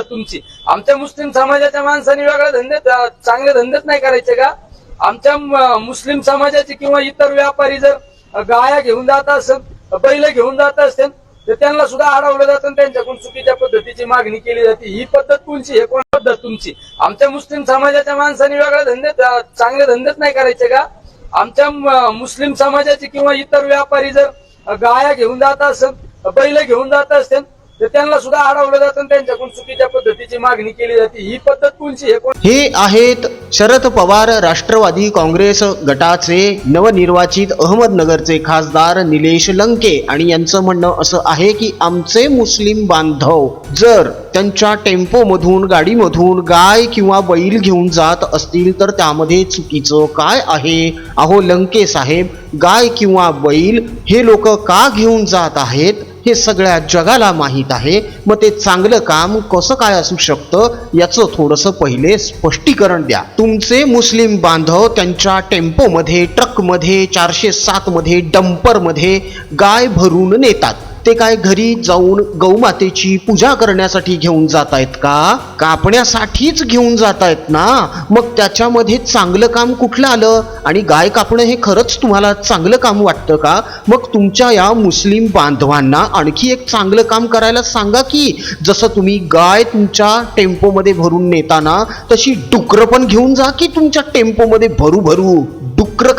पद्धत तुमची? आमच्या मुस्लिम समाजाच्या माणसांनी वेगळे धंदे चांगले धंदेच नाही करायचे का? आमच्या मुस्लिम समाजाचे किंवा इतर व्यापारी जर गाया घेऊन जात असत बैल घेऊन जात असतील तर त्यांना सुद्धा अडवलं जातं आणि त्यांच्याकडून चुकीच्या पद्धतीची मागणी केली जाते. ही पद्धत तुमची हे कोण पद्धत तुमची? आमच्या मुस्लिम समाजाच्या माणसांनी वेगळे धंदे चांगले धंदेच नाही करायचे का? आमच्या मुस्लिम समाजाचे किंवा इतर व्यापारी जर गाया घेऊन जात असत बैल घेऊन जात असतील तर त्यांना सुद्धा अडवलं जातं त्यांच्याकडून चुकीच्या पद्धतीची मागणी केली जाते. ही पद्धत कोणची हे हे आहेत शरद पवार राष्ट्रवादी काँग्रेस गटाचे नवनिर्वाचित अहमदनगरचे खासदार निलेश लंके. आणि यांचं म्हणणं असं आहे की आमचे मुस्लिम बांधव जर त्यांच्या टेम्पोमधून गाडीमधून गाय किंवा बैल घेऊन जात असतील तर त्यामध्ये चुकीचं काय आहे? अहो लंके साहेब गाय किंवा बैल हे लोक का घेऊन जात आहेत? हे सगळ्या जगाला माहीत आहे. मग ते चांगलं काम कसं काय असू शकतं? याचं थोडंसं पहिले स्पष्टीकरण द्या. तुमचे मुस्लिम बांधव त्यांच्या टेम्पोमध्ये ट्रकमध्ये चारशे सातमध्ये डंपरमध्ये गाय भरून नेतात. ते काय घरी जाऊन गौमातेची पूजा करण्यासाठी घेऊन जात आहेत का? कापण्यासाठीच घेऊन जात आहेत ना? मग त्याच्यामध्ये चांगलं काम कुठलं आलं? आणि गाय कापणं हे खरंच तुम्हाला चांगलं काम वाटतं का? मग तुमच्या या मुस्लिम बांधवांना आणखी एक चांगलं काम करायला सांगा की जसं तुम्ही गाय तुमच्या टेम्पोमध्ये भरून नेताना तशी डुकरं पण घेऊन जा की तुमच्या टेम्पोमध्ये भरू भरू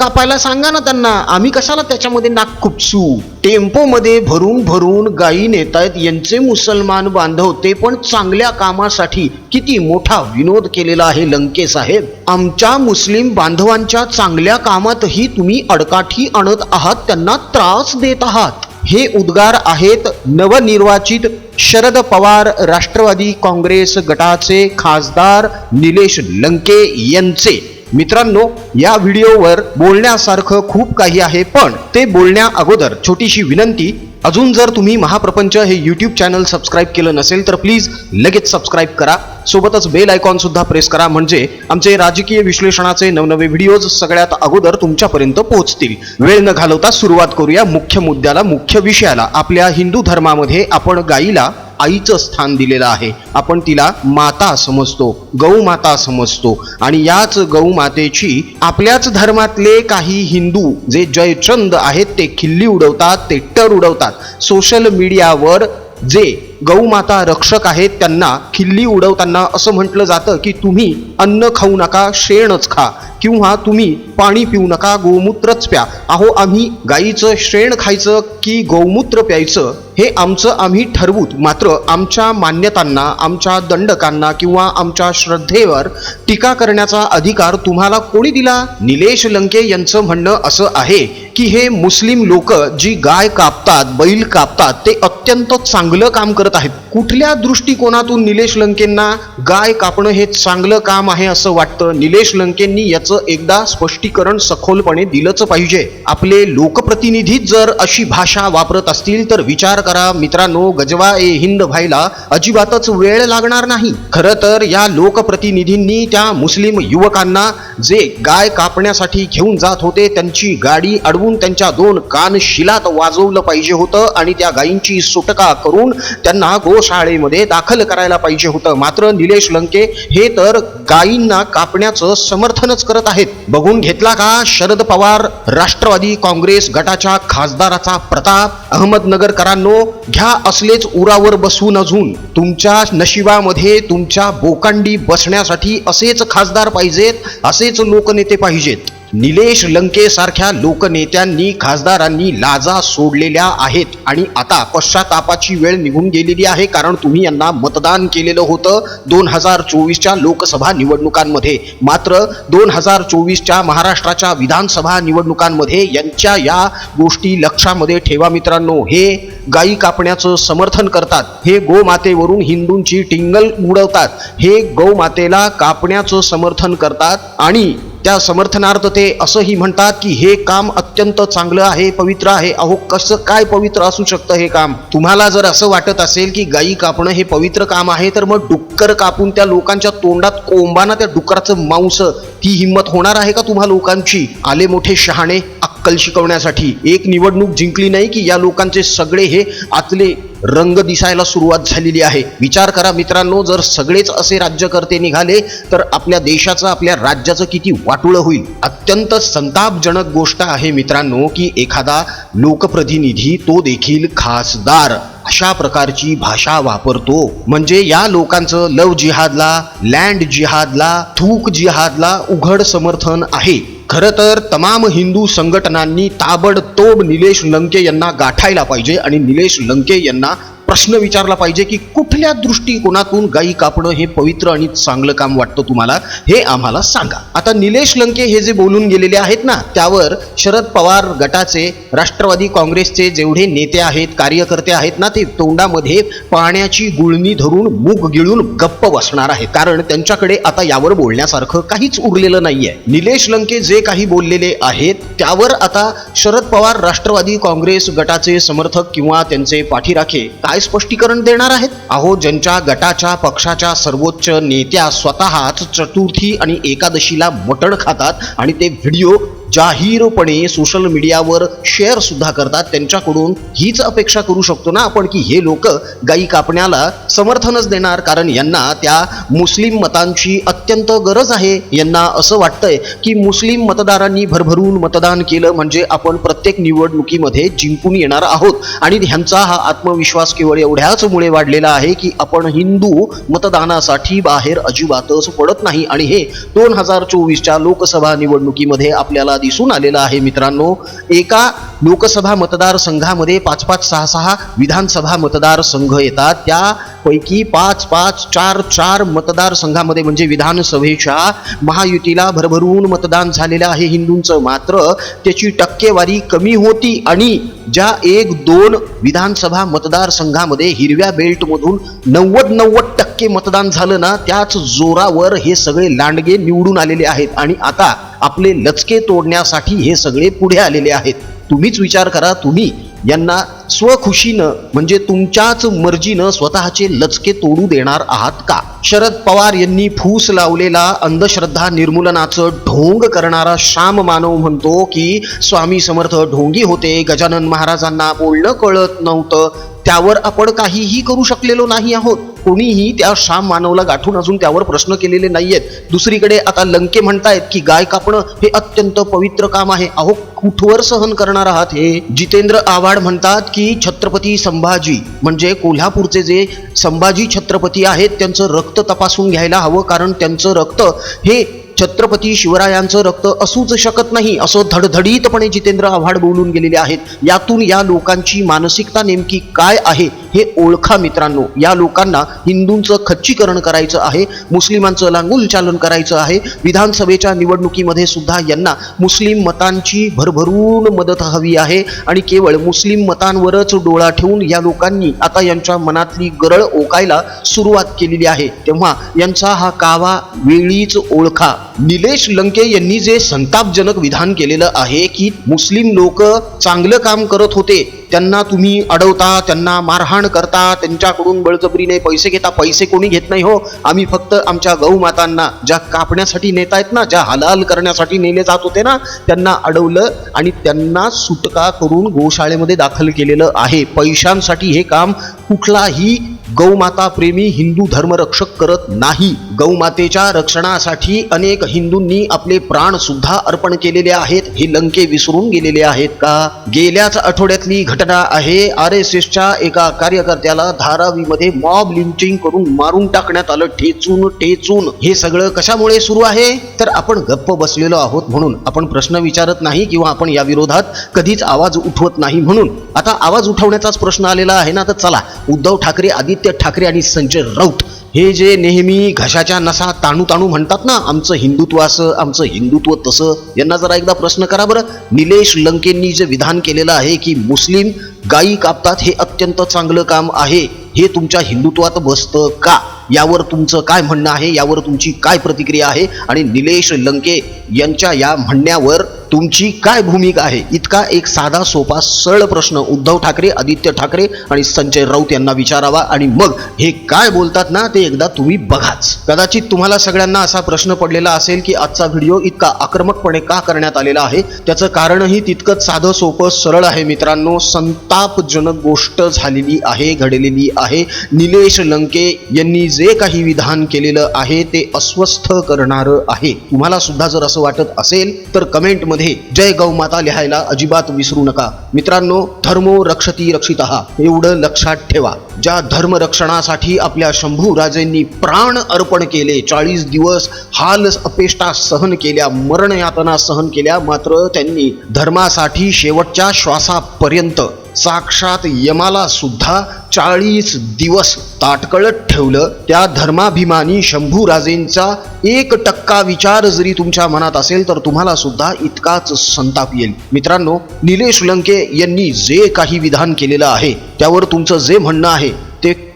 कापायला सांगा ना त्यांना. आम्ही कशाला त्याच्यामध्ये नाक खुपसू? टेम्पोमध्ये भरून भरून गायी नेतायत. यांचे मुसलमान बांधव ते पण चांगल्या कामासाठी किती मोठा विनोद केलेला आहे लंके साहेब. आमच्या मुस्लिम बांधवांच्या चांगल्या कामातही तुम्ही अडकाठी आणत आहात त्यांना त्रास देत आहात. हे उद्गार आहेत नवनिर्वाचित शरद पवार राष्ट्रवादी काँग्रेस गटाचे खासदार निलेश लंके यांचे. मित्रांनो या व्हिडिओवर बोलण्यासारखं खूप काही आहे पण ते बोलण्या अगोदर छोटीशी विनंती अजून जर तुम्ही महाप्रपंच हे यूट्यूब चॅनल सबस्क्राईब केलं नसेल तर प्लीज लगेच सबस्क्राईब करा. सोबतच बेल आयकॉन सुद्धा प्रेस करा. म्हणजे आमचे राजकीय विश्लेषणाचे नवनवे व्हिडिओज सगळ्यात अगोदर तुमच्यापर्यंत पोहोचतील. वेळ न घालवता सुरुवात करूया मुख्य मुद्द्याला मुख्य विषयाला. आपल्या हिंदू धर्मामध्ये आपण गाईला आईचं स्थान दिलेलं आहे. आपण तिला माता समजतो गौमाता समजतो. आणि याच गौमातेची आपल्याच धर्मातले काही हिंदू जे जयचंद आहेत ते खिल्ली उडवतात ते टर उडवतात सोशल मीडियावर जे गौमाता रक्षक आहेत त्यांना खिल्ली उडवताना असं म्हटलं जातं की तुम्ही अन्न खाऊ नका शेणच खा किंवा तुम्ही पाणी पिऊ नका गोमूत्रच प्या. अहो आम्ही गाईचं शेण खायचं की गौमूत्र प्यायचं हे आमचं आम्ही ठरवूत. मात्र आमच्या मान्यतांना आमच्या दंडकांना किंवा आमच्या श्रद्धेवर टीका करण्याचा अधिकार तुम्हाला कोणी दिला? निलेश लंके यांचं म्हणणं असं आहे. की हे मुस्लिम लोक जी गाय कापतात बैल कापतात ते अत्यंत चांगलं काम करत आहेत. कुठल्या दृष्टिकोनातून निलेश लंकेंना गाय कापणं हे चांगलं काम आहे असं वाटतं? निलेश लंकेंनी याचं एकदा स्पष्टीकरण सखोलपणे दिलंच पाहिजे. आपले लोकप्रतिनिधीच जर अशी भाषा वापरत असतील तर विचार करा. मित्रांनो गजवा ए हिंद व्हायला अजिबातच वेळ लागणार नाही. खरं तर या लोकप्रतिनिधींनी त्या मुस्लिम युवकांना जे गाय कापण्यासाठी घेऊन जात होते त्यांची गाडी अडवून त्यांच्या दोन कान शिलात वाजवलं पाहिजे होतं आणि त्या गायींची सुटका करून त्यांना गोशाळेमध्ये दाखल करायला पाहिजे होतं. मात्र निलेश लंके हे तर गायींना कापण्याचं समर्थनच करत आहेत. बघून घेतला का शरद पवार? राष्ट्रवादी काँग्रेस गटाच्या खासदाराचा प्रताप? अहमदनगरकरांनो घ्या असलेच उरावर बसून अजून. तुमच्या नशिबामध्ये तुमच्या बोकांडी बसण्यासाठी असेच खासदार पाहिजेत असेच लोकनेते पाहिजेत. निलेश लंकेसारख्या लोकनेत्यांनी खासदारांनी लाजा सोडलेल्या आहेत. आणि आता पश्चातापाची वेळ निघून गेलेली आहे कारण तुम्ही यांना मतदान केलेलं होतं दोन हजार चोवीसच्या लोकसभा निवडणुकांमध्ये. मात्र दोन हजार चोवीसच्या महाराष्ट्राच्या विधानसभा निवडणुकांमध्ये यांच्या या गोष्टी लक्षामध्ये ठेवा मित्रांनो. हे गायी कापण्याचं समर्थन करतात. हे गोमातेवरून हिंदूंची टिंगल उडवतात. हे गौमातेला कापण्याचं समर्थन करतात. आणि त्या समर्थनार्थ ते असंही म्हणतात की हे काम अत्यंत चांगलं आहे पवित्र आहे. अहो कसं काय पवित्र असू शकतं हे काम? तुम्हाला जर असं वाटत असेल की गायी कापणं हे पवित्र काम आहे तर मग डुक्कर कापून त्या लोकांच्या तोंडात कोंबाना त्या डुकराचं मांस ती हिंमत होणार आहे का तुम्हा लोकांची? आले मोठे शहाणे अक्कल शिकवण्यासाठी. एक निवडणूक जिंकली नाही की या लोकांचे सगळे हे आतले रंग दिसायला सुरुवात झालेली आहे. विचार करा मित्रांनो जर सगळेच असे राज्यकर्ते निघाले तर आपल्या देशाचं आपल्या राज्याचं किती वाटुळं होईल? अत्यंत संतापजनक गोष्ट आहे मित्रांनो की एखादा लोकप्रतिनिधी तो देखील खासदार. अशा प्रकारची भाषा वापरतो. म्हणजे या लोकांचं लव जिहादला लँड जिहादला थूक जिहादला उघड समर्थन आहे. खरं तर तमाम हिंदू संघटनांनी ताबडतोब निलेश लंके यांना गाठायला पाहिजे आणि निलेश लंके यांना प्रश्न विचारला पाहिजे की कुठल्या दृष्टिकोनातून गायी कापणं हे पवित्र आणि चांगलं काम वाटतं तुम्हाला हे आम्हाला सांगा. आता निलेश लंके हे जे बोलून गेलेले आहेत ना त्यावर शरद पवार गटाचे राष्ट्रवादी काँग्रेसचे जेवढे नेते आहेत कार्यकर्ते आहेत ना ते तोंडामध्ये पाण्याची गुळणी धरून मूग गिळून गप्प बसणार आहेत. कारण त्यांच्याकडे आता यावर बोलण्यासारखं काहीच उरलेलं नाहीये. निलेश लंके जे काही बोललेले आहेत त्यावर आता शरद पवार राष्ट्रवादी काँग्रेस गटाचे समर्थक किंवा त्यांचे पाठीराखे काय स्पष्टीकरण देणार आहेत? अहो ज्यांच्या गटाच्या पक्षाच्या सर्वोच्च नेत्या स्वतःच चतुर्थी आणि एकादशीला मटण खातात आणि ते व्हिडिओ जाहीरपणे सोशल मीडियावर शेअर सुद्धा करतात. त्यांच्याकडून हीच अपेक्षा करू शकतो ना आपण की हे लोक गायी कापण्याला समर्थनच देणार. कारण यांना त्या मुस्लिम मतांची अत्यंत गरज आहे. यांना असं वाटतंय की मुस्लिम मतदारांनी भरभरून मतदान केलं म्हणजे आपण प्रत्येक निवडणुकीमध्ये जिंकून येणार आहोत. आणि ह्यांचा हा आत्मविश्वास केवळ एवढ्याच मुळे वाढलेला आहे की आपण हिंदू मतदानासाठी बाहेर अजिबातच पडत नाही. आणि हे दोन हजार चोवीसच्या लोकसभा निवडणुकीमध्ये आपल्याला दिसून आलेलं आहे मित्रांनो. एका लोकसभा मतदारसंघामध्ये पाच पाच सहा सहा विधानसभा मतदारसंघ येतात. त्यापैकी पाच पाच चार चार मतदारसंघामध्ये म्हणजे विधानसभेच्या महायुतीला भरभरून मतदान झालेलं आहे हिंदूंचं. मात्र त्याची टक्केवारी कमी होती आणि ज्या एक दोन विधानसभा मतदारसंघामध्ये हिरव्या बेल्टमधून नव्वद नव्वद टक्के मतदान झालं ना त्याच जोरावर हे सगळे लांडगे निवडून आलेले आहेत. आणि आता आपले लचके तोडण्यासाठी हे सगळे पुढे आलेले आहेत. तुम्हीच विचार करा तुम्ही यांना स्वखुशीनं म्हणजे तुमच्याच मर्जीनं स्वतःचे लचके तोडू देणार आहात का? शरद पवार यांनी फूस लावलेला अंधश्रद्धा निर्मूलनाचं ढोंग करणारा श्याम मानव म्हणतो की स्वामी समर्थ ढोंगी होते गजानन महाराजांना बोलणं कळत नव्हतं. त्यावर आपण काहीही करू शकलेलो नाही आहोत. कोणीही त्या श्याम मानवला गाठून अजून त्यावर प्रश्न केलेले नाहीयेत. दुसरीकडे आता लंके म्हणतायत की गाय कापणं हे अत्यंत पवित्र काम आहे. अहो कुठवर सहन करणार आहात हे? जितेंद्र आव्हाड म्हणतात की छत्रपती संभाजी म्हणजे कोल्हापूरचे जे संभाजी छत्रपती आहेत त्यांचं रक्त तपासून घ्यायला हवं कारण त्यांचं रक्त हे छत्रपती शिवरायांचं रक्त असूच शकत नाही असं धडधडीतपणे जितेंद्र आव्हाड बोलून गेलेले आहेत. यातून या लोकांची मानसिकता नेमकी काय आहे? हे ओळखा मित्रांनो. या लोकांना हिंदूंचं खच्चीकरण करायचं आहे मुस्लिमांचं लांगुल चालन करायचं आहे. विधानसभेच्या निवडणुकीमध्ये सुद्धा यांना मुस्लिम मतांची भरभरून मदत हवी आहे. आणि केवळ मुस्लिम मतांवरच डोळा ठेवून या लोकांनी आता यांच्या मनातली गरळ ओकायला सुरुवात केलेली आहे. तेव्हा यांचा हा कावा वेळीच ओळखा. निलेश लंके यांनी जे संतापजनक विधान केलेलं आहे की मुस्लिम लोक चांगलं काम करत होते त्यांना तुम्ही अडवता त्यांना मारहाण करता त्यांच्याकडून बळजबरीने पैसे घेता. पैसे कोणी घेत नाही हो. आम्ही फक्त आमच्या गौमातांना ज्या कापण्यासाठी नेत आहेत ना ज्या हलाल करण्यासाठी नेले जात होते ना त्यांना अडवलं आणि त्यांना सुटका करून गोशाळेमध्ये दाखल केलेलं आहे. पैशांसाठी हे काम कुठलाही गौमाता प्रेमी हिंदू धर्मरक्षक करत नाही. गौमातेच्या रक्षणासाठी अनेक हिंदूंनी आपले प्राण सुद्धा अर्पण केलेले आहेत. हे लंके विसरून गेलेले आहेत का? गेल्याच आठवड्यातली घटना आहे. आर एस एसच्या एका कार्यकर्त्याला धारावीमध्ये मॉब लिंचिंग करून मारून टाकण्यात आलं. ठेचून ठेचून. हे सगळं कशामुळे सुरू आहे? तर आपण गप्प बसलेलो आहोत म्हणून. आपण प्रश्न विचारत नाही किंवा आपण या विरोधात कधीच आवाज उठवत नाही म्हणून. आता आवाज उठवण्याचाच प्रश्न आलेला आहे ना तर चला. उद्धव ठाकरे आदित्य ठाकरे आणि संजय राऊत हे जे नेहमी घशाच्या नसा ताणू ताणू म्हणतात ना आमचं हिंदुत्व असं आमचं हिंदुत्व तसं यांना जरा एकदा प्रश्न करा बरं. निलेश लंकेंनी जे विधान केलेलं आहे की मुस्लिम गायी कापतात हे अत्यंत चांगलं काम आहे. हे तुमच्या हिंदुत्वात बसतं का? यावर तुमचं काय म्हणणं आहे? यावर तुमची काय प्रतिक्रिया आहे? आणि निलेश लंके यांच्या या म्हणण्यावर तुमची काय भूमिका आहे? इतका एक साधा सोपा सरळ प्रश्न उद्धव ठाकरे आदित्य ठाकरे आणि संजय राऊत यांना विचारावा आणि मग हे काय बोलतात ना ते एकदा तुम्ही बघाच. कदाचित तुम्हाला सगळ्यांना असा प्रश्न पडलेला असेल की आजचा व्हिडिओ इतका आक्रमकपणे का करण्यात आलेला आहे? त्याचं कारणही तितकंच साधं सोपं सरळ आहे मित्रांनो. संतापजनक गोष्ट झालेली आहे घडलेली आहे. निलेश लंके यांनी जे काही विधान केलेलं आहे ते अस्वस्थ करणारं आहे. तुम्हाला सुद्धा जर असं वाटत असेल तर कमेंटमध्ये जय गौमाता लिहायला अजिबात विसरू नका. मित्रांनो धर्मो रक्षती रक्षित. एवढं लक्षात ठेवा. ज्या धर्मरक्षणासाठी आपल्या शंभू राजेंनी प्राण अर्पण केले चाळीस दिवस हाल अपेष्टा सहन केल्या मरण यातना सहन केल्या मात्र त्यांनी धर्मासाठी शेवटच्या श्वासापर्यंत साक्षात यमाला सुद्धा चाळीस दिवस ताटकळत ठेवलं. त्या धर्माभिमानी शंभू राजेंचा एक टक्का विचार जरी तुमच्या मनात असेल तर तुम्हाला सुद्धा इतकाच संताप येईल. मित्रांनो निलेश लंके यांनी जे काही विधान केलेलं आहे त्यावर तुमचं जे म्हणणं आहे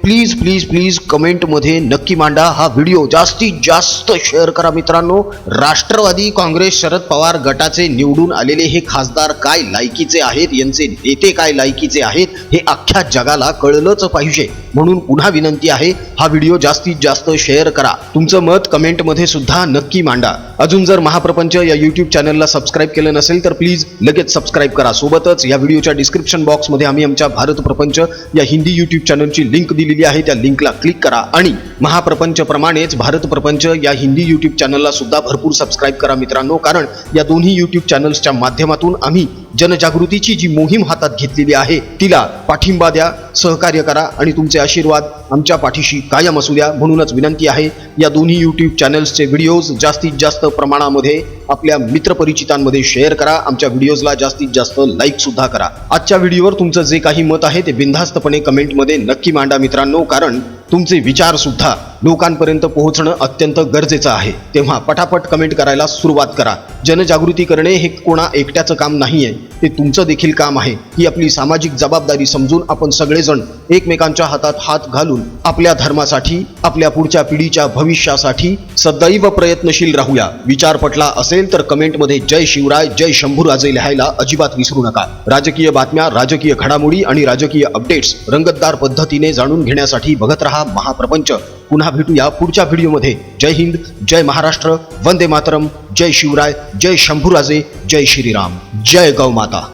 प्लीज प्लीज प्लीज कमेंटमध्ये नक्की मांडा. हा व्हिडिओ जास्तीत जास्त शेअर करा मित्रांनो. राष्ट्रवादी काँग्रेस शरद पवार गटाचे निवडून आलेले हे खासदार काय लायकीचे आहेत? यांचे नेते काय लायकीचे आहेत? हे अख्ख्या जगाला कळलंच पाहिजे. म्हणून पुन्हा विनंती आहे हा व्हिडिओ जास्तीत जास्त शेअर करा. तुमचं मत कमेंटमध्ये सुद्धा नक्की मांडा. अजून जर महाप्रपंच या युट्यूब चॅनलला सबस्क्राईब केलं नसेल तर प्लीज लगेच सबस्क्राईब करा. सोबतच या व्हिडिओच्या डिस्क्रिप्शन बॉक्समध्ये आम्ही आमच्या भारत प्रपंच या हिंदी युट्यूब चॅनलची लिंक दिलेली आहे त्या लिंकला क्लिक करा. आणि महाप्रपंचप्रमाणेच भारत प्रपंच या हिंदी यूट्यूब चॅनलला सुद्धा भरपूर सबस्क्राईब करा मित्रांनो. कारण या दोन्ही यूट्यूब चॅनल्सच्या माध्यमातून आम्ही जनजागृतीची जी मोहीम हातात घेतलेली आहे तिला पाठिंबा द्या सहकार्य करा आणि तुमचे आशीर्वाद आमच्या पाठीशी कायम असू द्या म्हणूनच विनंती आहे. या दोन्ही यूट्यूब चॅनल्सचे व्हिडिओज जास्तीत जास्त प्रमाणामध्ये आपल्या मित्रपरिचितांमध्ये शेअर करा. आमच्या व्हिडिओजला जास्तीत जास्त लाईक सुद्धा करा. आजच्या व्हिडिओवर तुमचं जे काही मत आहे ते बिनधास्तपणे कमेंटमध्ये नक्की मांडा मित्रांनो. कारण तुमचे विचारसुद्धा लोकांपर्यंत पोहोचणं अत्यंत गरजेचं आहे. तेव्हा पटापट कमेंट करायला सुरुवात करा. जनजागृती करणे हे कोणा एकट्याचं काम नाही आहे ते तुमचं देखील काम आहे. ही आपली सामाजिक जबाबदारी समजून आपण सगळेजण एकमेकांच्या हातात हात घालून आपल्या धर्मासाठी आपल्या पुढच्या पिढीच्या भविष्यासाठी सदैव प्रयत्नशील राहूया. विचार पटला असेल तर कमेंटमध्ये जय शिवराय जय शंभूराजे लिहायला अजिबात विसरू नका. राजकीय बातम्या राजकीय घडामोडी आणि राजकीय अपडेट्स रंगतदार पद्धतीने जाणून घेण्यासाठी बघत रहा महाप्रपंच. पुन्हा भेटूया पुढच्या व्हिडिओमध्ये. जय हिंद जय महाराष्ट्र वंदे मातरम जय शिवराय जय शंभूराजे जय श्रीराम. जय गौमाता.